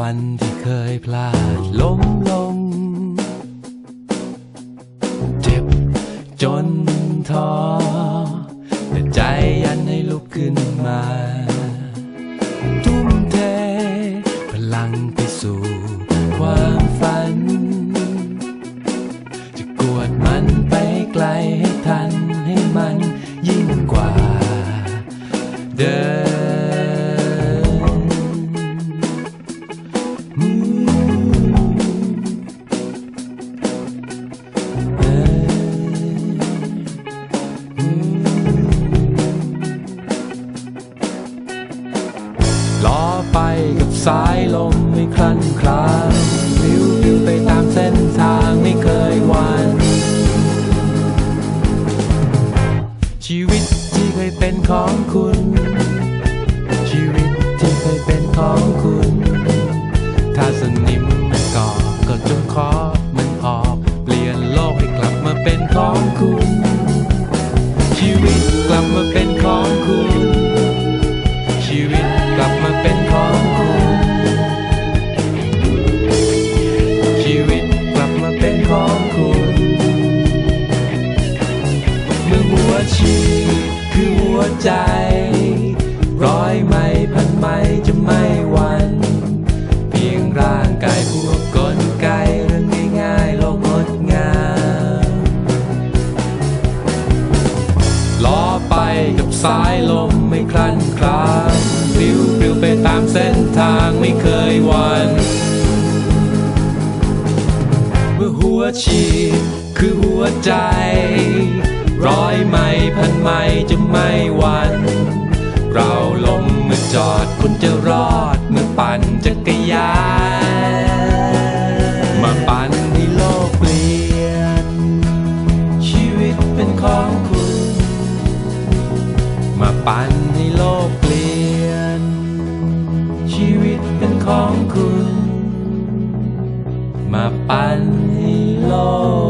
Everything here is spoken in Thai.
วันที่เคยพลาดล้มลง เจ็บจนท้อแต่ใจยันให้ลุกขึ้นมา ทุ่มเท พลังไปสู่ความฝัน จะกวดมันไปไกลให้ทันให้มันยิ่งกว่า สายลมไม่คลั่นคลาวิววิวไปตามเส้นทางไม่เคยวันชีวิตที่เคยเป็นของคุณ ชีวิตที่เคยเป็นของคุณ ถ้าสนิมมันก่อก็จงขอมันออก เปลี่ยนโลกให้กลับมาเป็นของคุณ ชีวิตกลับมาเป็น ของคุณเมื่อหัวชีคือหัวใจ ร้อยไม่พันไม่จะไม่หวันเพียงร่างกายพวกกลไกเรื่องง่ายๆโลกงดงามล้อไปกับสายลมไม่คลั่นคลางปลิวปลิวไปตามเส้นทางไม่เคยหวัน มื่อหัวชีคือหัวใจ ร้อยไม่พันไม่จะไม่หวัน เราลมเมื่อจอดคุณจะรอดเมื่อปั่นจักรยานมาปั่นให้โลกเปลี่ยน ชีวิตเป็นของคุณ มาปั่นให้โลกเปลี่ยน ชีวิตเป็นของคุณ มาปั่น ให้โลก